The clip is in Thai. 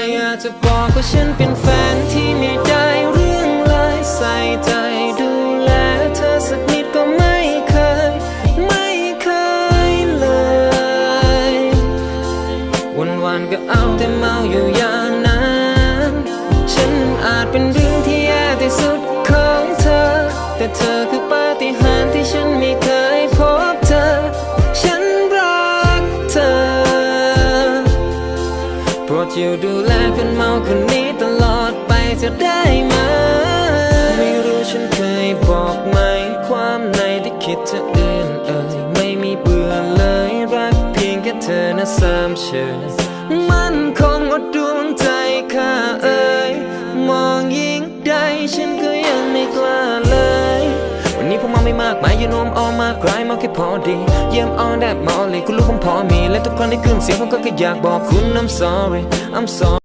อยากจะบอกว่าฉันเป็นแฟนที่ไม่ได้เรื่องเลยใส่ใจดูแลเธอสักนิดก็ไม่เคย ไม่เคยเลย วันวันก็เอาแต่เมาอยู่อย่างนั้น ฉันอาจเป็นเรื่องที่แย่ที่สุดของเธอ แต่เธอคือ ปรดอยู่ดูแลคนเมาคนนี้ตลอดไปจะได้ไหม ไม่รู้ฉันเคยบอกไหม ความในที่คิดเธอเอื่นเอ่ยไม่มีเบื่อเลย รักเพียงแค่เธอนะสามเชย ไม่มากมายยืนนวมออกมากใครมากแค่พอดี เยี่ยมออนแดดมอลลี่คุณรู้ผมพอมี และทุกครั้งที่ขึ้นเสียงผมก็แค่อยากบอกคุณ I'm sorry I'm sorry